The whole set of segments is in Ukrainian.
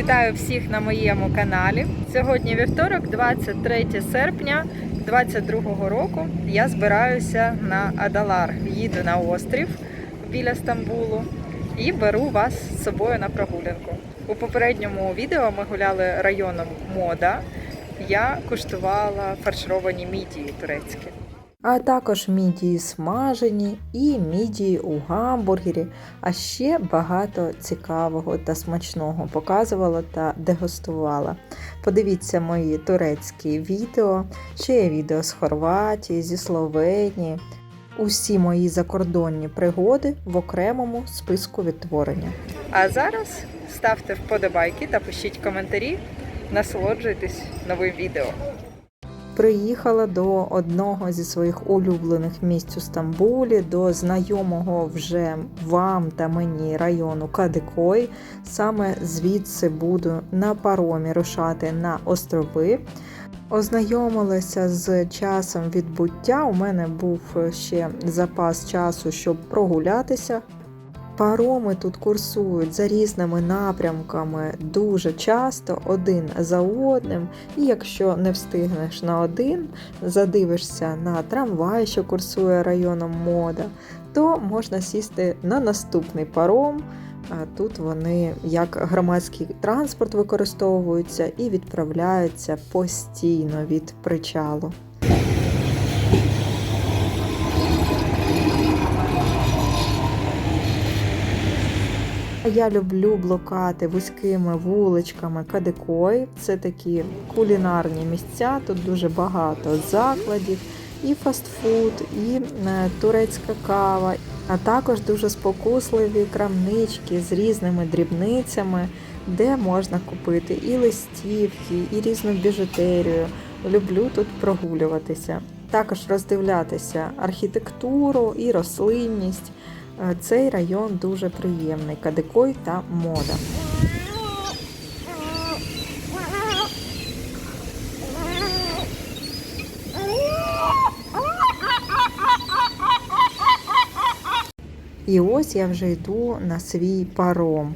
Вітаю всіх на моєму каналі. Сьогодні вівторок, 23 серпня 2022 року. Я збираюся на Адалар. Їду на острів біля Стамбулу і беру вас з собою на прогулянку. У попередньому відео ми гуляли районом Мода. Я куштувала фаршировані мідії турецькі. А також мідії смажені і мідії у гамбургері, а ще багато цікавого та смачного показувала та дегустувала. Подивіться мої турецькі відео, ще є відео з Хорватії, зі Словенії. Усі мої закордонні пригоди в окремому списку відтворення. А зараз ставте вподобайки та пишіть коментарі. Насолоджуйтесь новим відео. Приїхала до одного зі своїх улюблених місць у Стамбулі, до знайомого вже вам та мені району Кадикой. Саме звідси буду на паромі рушати на острови. Ознайомилася з часом відбуття. У мене був ще запас часу, щоб прогулятися. Пароми тут курсують за різними напрямками дуже часто, один за одним. І якщо не встигнеш на один, задивишся на трамвай, що курсує районом мода, то можна сісти на наступний паром. Тут вони як громадський транспорт використовуються і відправляються постійно від причалу. Я люблю блукати вузькими вуличками Кадикой. Це такі кулінарні місця. Тут дуже багато закладів, і фастфуд, і е, турецька кава, а також дуже спокусливі крамнички з різними дрібницями, де можна купити і листівки, і різну біжутерію. Люблю тут прогулюватися. Також роздивлятися архітектуру і рослинність. Цей район дуже приємний. Кадикой та мода. І ось я вже йду на свій паром.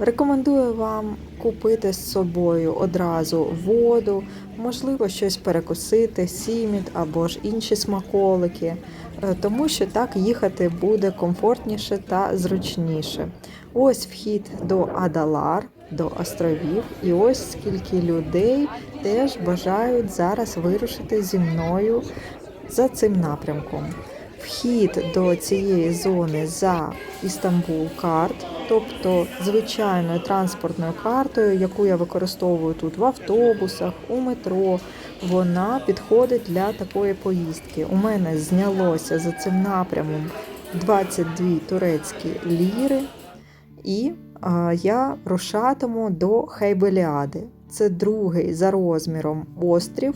Рекомендую вам купити з собою одразу воду, можливо, щось перекусити, сіміт або ж інші смаколики, е, тому що так їхати буде комфортніше та зручніше. Ось вхід до Адалар, до островів, і ось скільки людей теж бажають зараз вирушити зі мною за цим напрямком. Вхід до цієї зони за Істанбул карт, тобто звичайною транспортною картою, яку я використовую тут в автобусах, у метро, вона підходить для такої поїздки. У мене знялося за цим напрямом 22 турецькі ліри, і я рушатиму до Хайбеліади. Це другий за розміром острів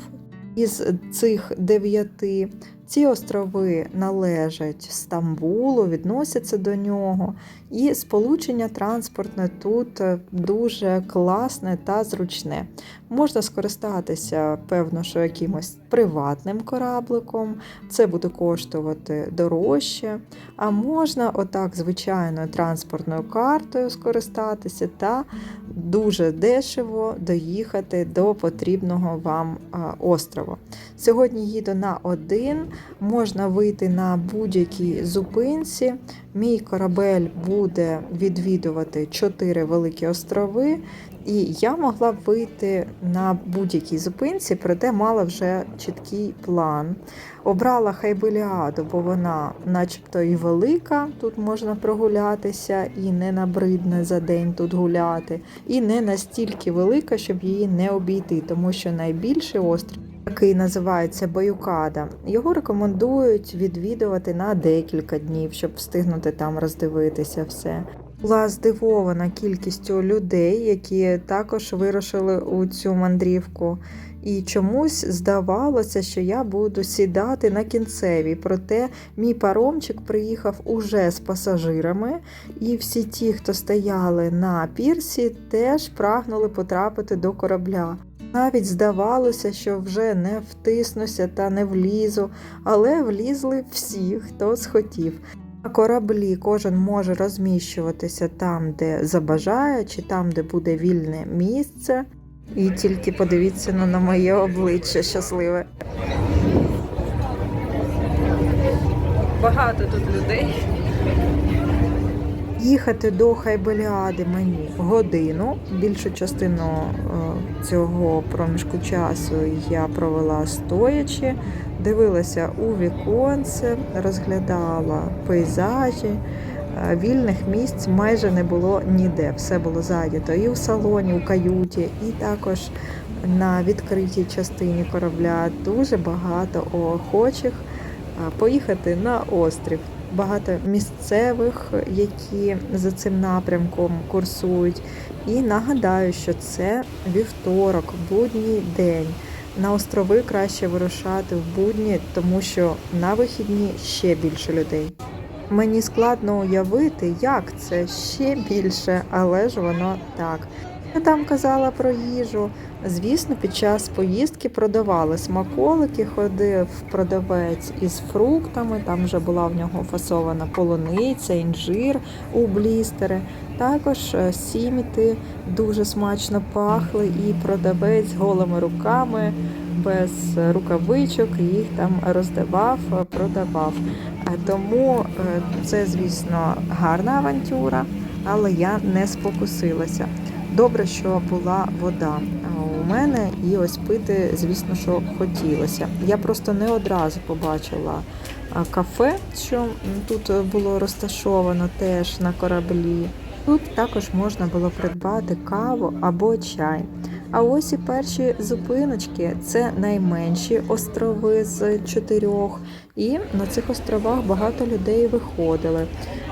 із цих дев'яти. Ці острови належать Стамбулу, відносяться до нього, і сполучення транспортне тут е, дуже класне та зручне. Можна скористатися, певно, що якимось приватним корабликом, це буде коштувати дорожче. А можна отак звичайною транспортною картою скористатися та дуже дешево доїхати до потрібного вам острова. Сьогодні їду на один, можна вийти на будь-якій зупинці. Мій корабель буде відвідувати чотири великі острови, і я могла вийти на будь-якій зупинці, проте мала вже чіткий план. Обрала Хайбеліаду, бо вона, начебто, і велика, тут можна прогулятися, і не набридне за день тут гуляти, і не настільки велика, щоб її не обійти, тому що найбільший острів який називається Баюкада. Його рекомендують відвідувати на декілька днів, щоб встигнути там роздивитися все. Була здивована кількістю людей, які також вирушили у цю мандрівку. І чомусь здавалося, що я буду сідати на кінцевій. Проте мій паромчик приїхав уже з пасажирами, і всі ті, хто стояли на пірсі, теж прагнули потрапити до корабля. Навіть здавалося, що вже не втиснуся та не влізу, але влізли всі, хто схотів. На кораблі кожен може розміщуватися там, де забажає, чи там, де буде вільне місце. І тільки подивіться ну, на моє обличчя щасливе. Багато тут людей. Їхати до Хайбеліади мені годину. Більшу частину е, цього проміжку часу я провела стоячи, дивилася у віконце, розглядала пейзажі. Е, Вільних місць майже не було ніде. Все було зайнято і у салоні, у каюті, і також на відкритій частині корабля. Дуже багато охочих е, поїхати на острів багато місцевих, які за цим напрямком курсують. І нагадаю, що це вівторок, будній день. На острови краще вирушати в будні, тому що на вихідні ще більше людей. Мені складно уявити, як це ще більше, але ж воно так. Я там казала про їжу. Звісно, під час поїздки продавали смаколики, ходив продавець із фруктами. Там вже була в нього фасована полуниця, інжир у блістери. Також е, сіміти дуже смачно пахли, і продавець голими руками, без рукавичок їх там роздавав, е, продавав. Е, Тому це, звісно, гарна авантюра, але я не спокусилася. Добре, що була вода у мене, і ось пити, звісно, що хотілося. Я просто не одразу побачила кафе, що тут було розташовано теж на кораблі. Тут також можна було придбати каву або чай. А ось і перші зупиночки це найменші острови з чотирьох. І на цих островах багато людей виходили.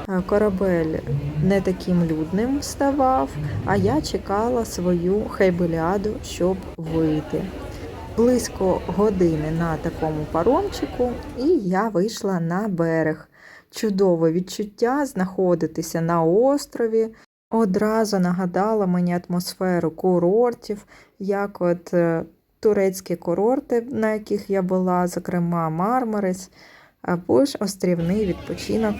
Е, Корабель не таким людним ставав, а я чекала свою хайбеляду, щоб вийти. Близько години на такому паромчику, і я вийшла на берег. Чудове відчуття знаходитися на острові. Одразу нагадала мені атмосферу курортів, як от е, турецькі курорти, на яких я була, зокрема Мармарис, або ж острівний відпочинок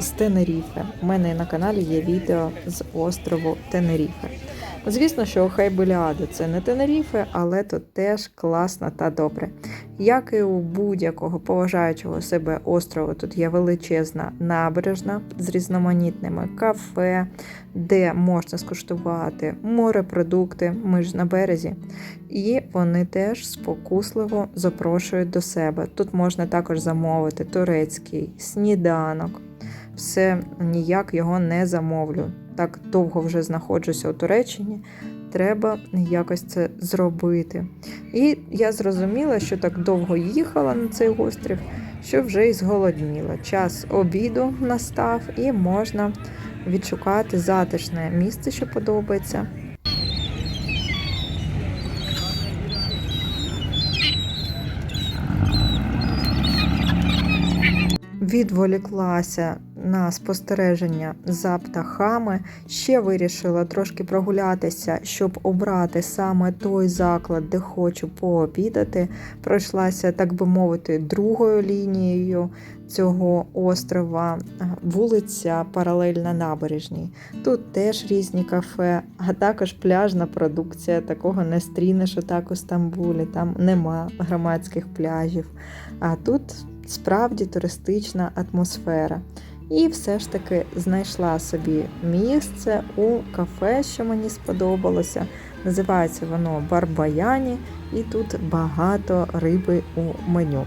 з Тенеріфе. У мене на каналі є відео з острову Тенеріфе. Звісно, що Хайбеліада це не Тенеріфе, але тут теж класно та добре. Як і у будь-якого поважаючого себе острову, тут є величезна набережна з різноманітними кафе, де можна скуштувати морепродукти, ми ж на березі. І вони теж спокусливо запрошують до себе. Тут можна також замовити турецький сніданок. Все ніяк його не замовлю. Так довго вже знаходжуся у Туреччині. Треба якось це зробити. І я зрозуміла, що так довго їхала на цей острів, що вже й зголодніла. Час обіду настав і можна відшукати затишне місце, що подобається. Відволіклася на спостереження за птахами, ще вирішила трошки прогулятися, щоб обрати саме той заклад, де хочу пообідати. Пройшлася, так би мовити, другою лінією цього острова, вулиця паралельна набережній. Тут теж різні кафе, а також пляжна продукція. Такого не стрінеш отак у Стамбулі, там нема громадських пляжів. А тут справді туристична атмосфера. І все ж таки знайшла собі місце у кафе, що мені сподобалося. Називається воно Барбаяні, і тут багато риби у меню.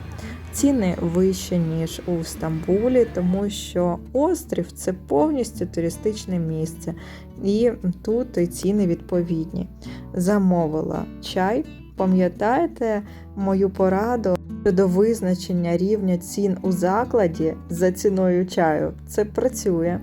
Ціни вищі, ніж у Стамбулі, тому що острів це повністю туристичне місце, і тут і ціни відповідні. Замовила чай. Пам'ятаєте мою пораду щодо визначення рівня цін у закладі за ціною чаю? Це працює.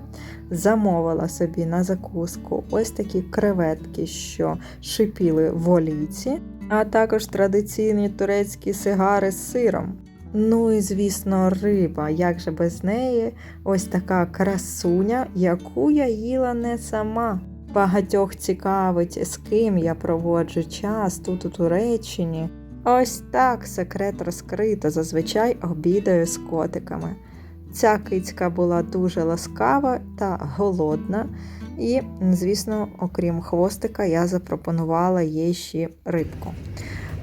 Замовила собі на закуску ось такі креветки, що шипіли в олійці, а також традиційні турецькі сигари з сиром. Ну і звісно, риба. Як же без неї? Ось така красуня, яку я їла не сама. Багатьох цікавить, з ким я проводжу час тут у Туреччині. Ось так секрет розкрито. Зазвичай обідаю з котиками. Ця кицька була дуже ласкава та голодна. І, звісно, окрім хвостика, я запропонувала їй ще рибку.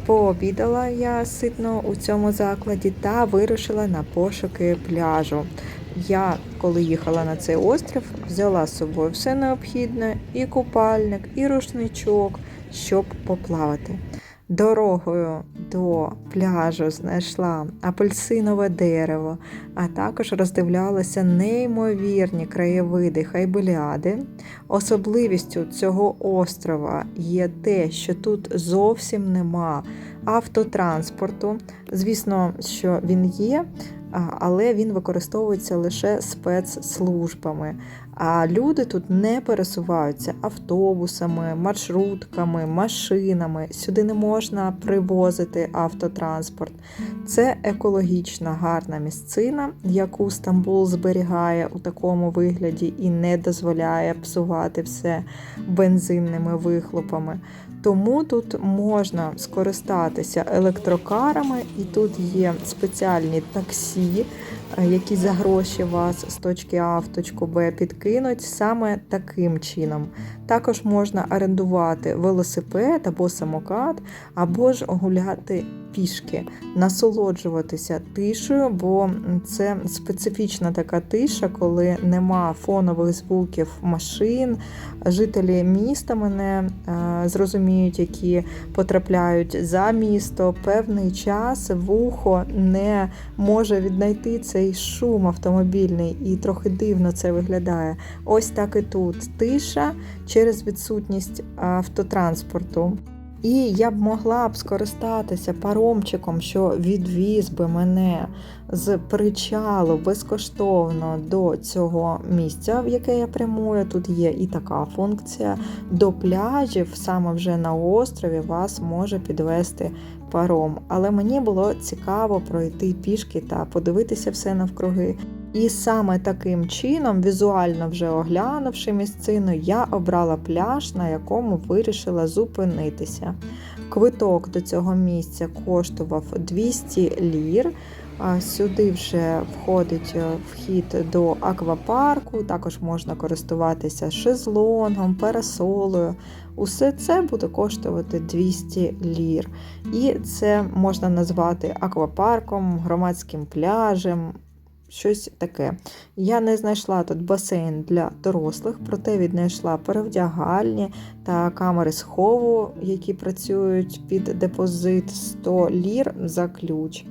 Пообідала я ситно у цьому закладі та вирушила на пошуки пляжу. Я, коли їхала на цей острів, взяла з собою все необхідне: і купальник, і рушничок, щоб поплавати. Дорогою до пляжу знайшла апельсинове дерево, а також роздивлялася неймовірні краєвиди Хайбеліади. Особливістю цього острова є те, що тут зовсім нема автотранспорту. Звісно, що він є, але він використовується лише спецслужбами. А люди тут не пересуваються автобусами, маршрутками, машинами. Сюди не можна привозити автотранспорт. Це екологічна гарна місцина, яку Стамбул зберігає у такому вигляді і не дозволяє псувати все бензинними вихлопами. Тому тут можна скористатися електрокарами, і тут є спеціальні таксі, які за гроші вас з точки А в точку Б підкинуть саме таким чином. Також можна орендувати велосипед або самокат, або ж гуляти пішки, насолоджуватися тишею, бо це специфічна така тиша, коли нема фонових звуків машин. Жителі міста мене е, зрозуміють, які потрапляють за місто. Певний час вухо не може віднайти цей шум автомобільний, і трохи дивно це виглядає. Ось так і тут тиша через відсутність автотранспорту. І я б могла б скористатися паромчиком, що відвіз би мене з причалу безкоштовно до цього місця, в яке я прямую. Тут є і така функція. До пляжів, саме вже на острові, вас може підвести паром. Але мені було цікаво пройти пішки та подивитися все навкруги. І саме таким чином, візуально вже оглянувши місцину, я обрала пляж, на якому вирішила зупинитися. Квиток до цього місця коштував 200 лір. Сюди вже входить е, вхід до аквапарку, також можна користуватися шезлонгом, парасолою. Усе це буде коштувати 200 лір. І це можна назвати аквапарком, громадським пляжем, щось таке. Я не знайшла тут басейн для дорослих, проте віднайшла перевдягальні та камери схову, які працюють під депозит 100 лір за ключ.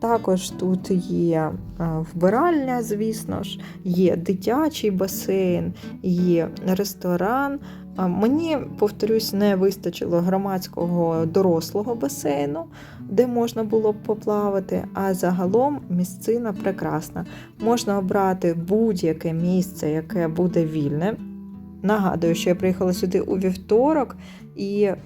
Також тут є е, вбиральня, звісно ж, є дитячий басейн, є ресторан. Мені, повторюсь, не вистачило громадського дорослого басейну, де можна було б поплавати. А загалом місцина прекрасна. Можна обрати будь-яке місце, яке буде вільне. Нагадую, що я приїхала сюди у вівторок, і е,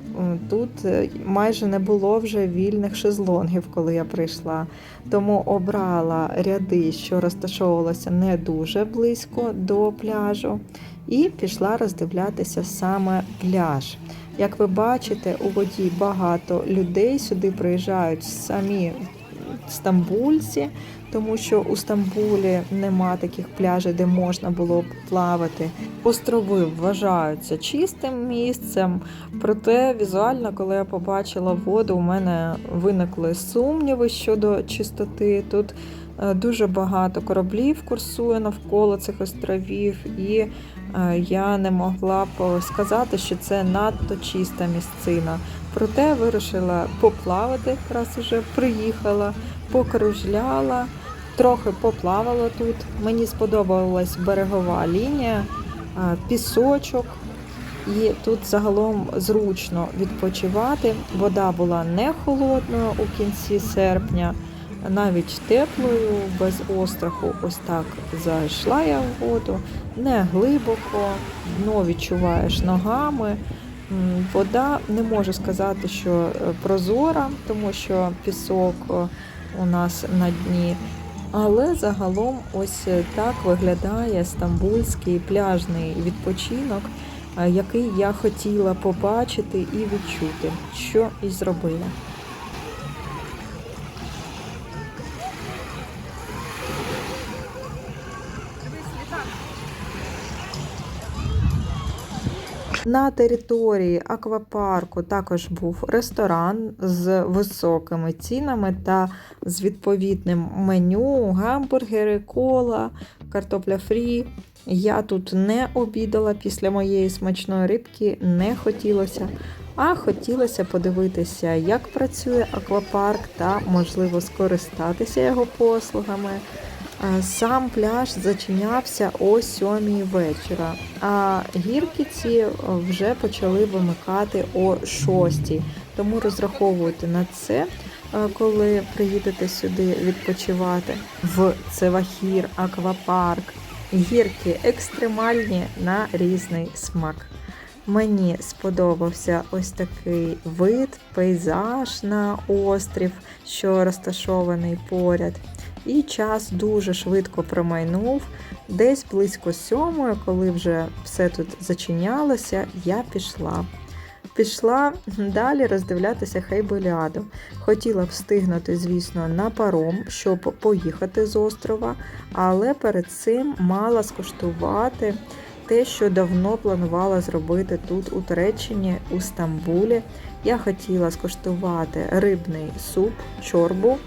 тут е, майже не було вже вільних шезлонгів, коли я прийшла. Тому обрала ряди, що розташовувалися не дуже близько до пляжу, і пішла роздивлятися саме пляж. Як ви бачите, у воді багато людей сюди приїжджають самі стамбульці, тому що у Стамбулі нема таких пляжів, де можна було б плавати. Острови вважаються чистим місцем, проте візуально, коли я побачила воду, у мене виникли сумніви щодо чистоти. Тут е, дуже багато кораблів курсує навколо цих островів, і е, я не могла б сказати, що це надто чиста місцина. Проте вирішила поплавати, раз уже приїхала, покружляла, трохи поплавала тут. Мені сподобалась берегова лінія, пісочок. І тут загалом зручно відпочивати. Вода була не холодною у кінці серпня, навіть теплою, без остраху. Ось так зайшла я в воду, не глибоко, дно відчуваєш ногами. Вода не можу сказати, що е, прозора, тому що пісок е, у нас на дні. Але загалом ось е, так виглядає стамбульський пляжний відпочинок, е, який я хотіла побачити і відчути, що і зробила. На території аквапарку також був ресторан з високими цінами та з відповідним меню, гамбургери, кола, картопля фрі. Я тут не обідала після моєї смачної рибки, не хотілося. А хотілося подивитися, як працює аквапарк та, можливо, скористатися його послугами. Е, Сам пляж зачинявся о 7 вечора, а гірки ці е, вже почали вимикати о 6. Тому розраховуйте на це, е, коли приїдете сюди відпочивати в Цевахір аквапарк. Гірки екстремальні на різний смак. Мені сподобався ось такий вид, пейзаж на острів, що розташований поряд. І час дуже швидко промайнув. Десь близько сьомої, коли вже все тут зачинялося, я пішла. Пішла далі роздивлятися Хейбеліаду. Хотіла встигнути, звісно, на паром, щоб поїхати з острова, але перед цим мала скуштувати те, що давно планувала зробити тут, у Туреччині, у Стамбулі. Я хотіла скуштувати рибний суп, чорбу,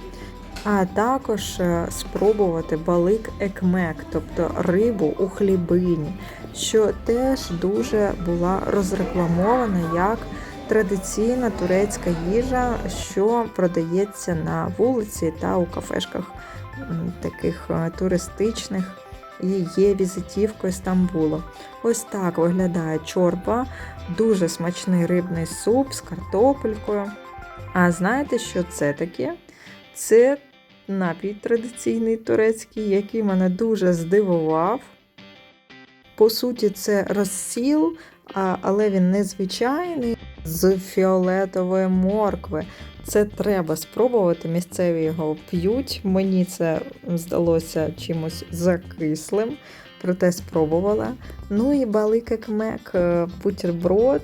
а також е, спробувати балик екмек, тобто рибу у хлібині, що теж дуже була розрекламована як традиційна турецька їжа, що продається на вулиці та у кафешках таких е, туристичних і є візитівкою Стамбулу. Ось так виглядає чорба, дуже смачний рибний суп з картопелькою. А знаєте, що це таке? Це напій традиційний турецький, який мене дуже здивував. По суті, це розсіл, але він незвичайний з фіолетової моркви. Це треба спробувати. Місцеві його п'ють. Мені це здалося чимось закислим, проте спробувала. Ну і балик екмек, е, бутерброд,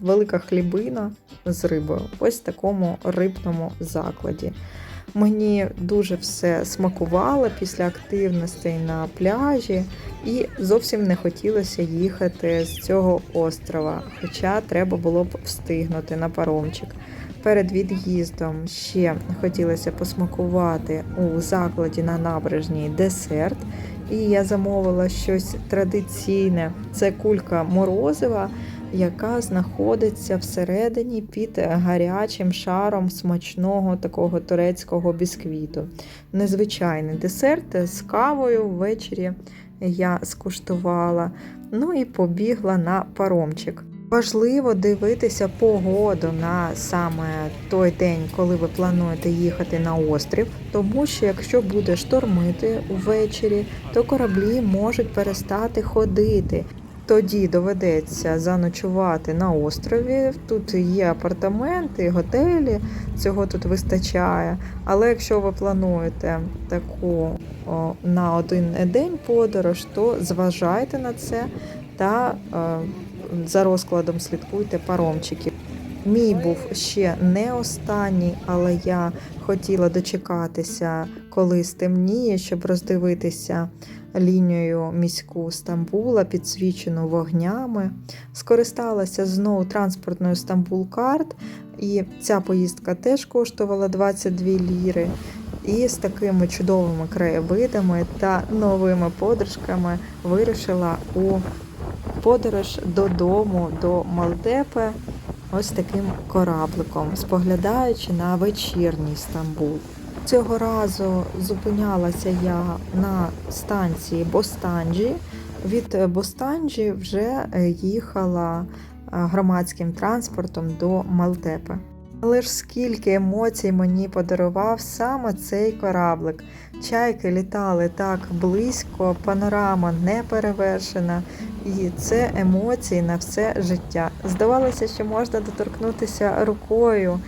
велика хлібина з рибою. Ось в такому рибному закладі. Мені дуже все смакувало після активностей на пляжі, і зовсім не хотілося їхати з цього острова, хоча треба було б встигнути на паромчик. Перед від'їздом ще хотілося посмакувати у закладі на набережній десерт. І я замовила щось традиційне. Це кулька морозива, яка знаходиться всередині під гарячим шаром смачного такого турецького бісквіту. Незвичайний десерт з кавою ввечері я скуштувала. Ну і побігла на паромчик. Важливо дивитися погоду на саме той день, коли ви плануєте їхати на острів, тому що якщо буде штормити ввечері, то кораблі можуть перестати ходити. Тоді доведеться заночувати на острові. Тут є апартаменти, готелі, цього тут вистачає. Але якщо ви плануєте таку о, на один день подорож, то зважайте на це та е, за розкладом слідкуйте паромчиків. Мій був ще не останній, але я хотіла дочекатися, коли стемніє, щоб роздивитися лінію міську Стамбула, підсвічену вогнями. Скористалася знову транспортною Стамбул карт, і ця поїздка теж коштувала 22 ліри. І з такими чудовими краєвидами та новими подружками вирушила у подорож додому до Малтепи ось таким корабликом, споглядаючи на вечірній Стамбул. Цього разу зупинялася я на станції Бостанджі. Від Бостанджі вже е, їхала е, громадським транспортом до Малтепи. Але ж скільки емоцій мені подарував саме цей кораблик. Чайки літали так близько, панорама не перевершена, і це емоції на все життя. Здавалося, що можна доторкнутися рукою,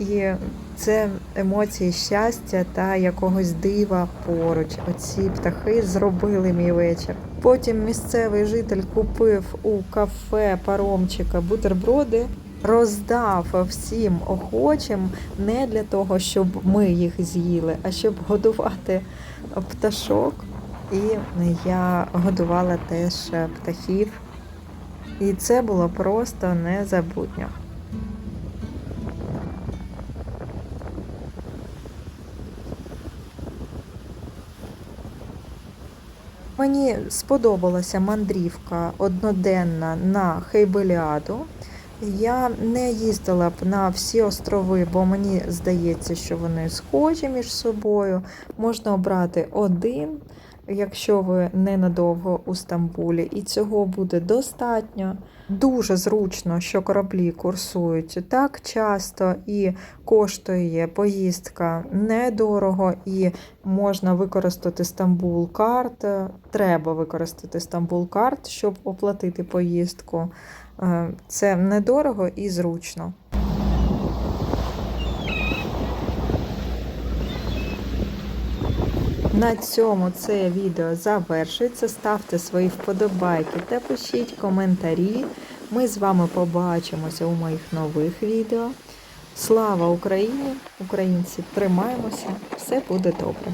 і це емоції щастя та якогось дива поруч. Оці птахи зробили мій вечір. Потім місцевий житель купив у кафе паромчика бутерброди. Роздав всім охочим не для того, щоб ми їх з'їли, а щоб годувати пташок. І я годувала теж птахів І це було просто незабутньо. Мені сподобалася мандрівка одноденна на Хейбеліаду. Я не їздила б на всі острови, бо мені здається, що вони схожі між собою. Можна обрати один, якщо ви ненадовго у Стамбулі, і цього буде достатньо. Дуже зручно, що кораблі курсують так часто і коштує поїздка недорого, і можна використати Стамбул карт. Треба використати Стамбул карт, щоб оплатити поїздку. Е, Це недорого і зручно. На цьому це відео завершується. Ставте свої вподобайки та пишіть коментарі. Ми з вами побачимося у моїх нових відео. Слава Україні! Українці, тримаємося! Все буде добре!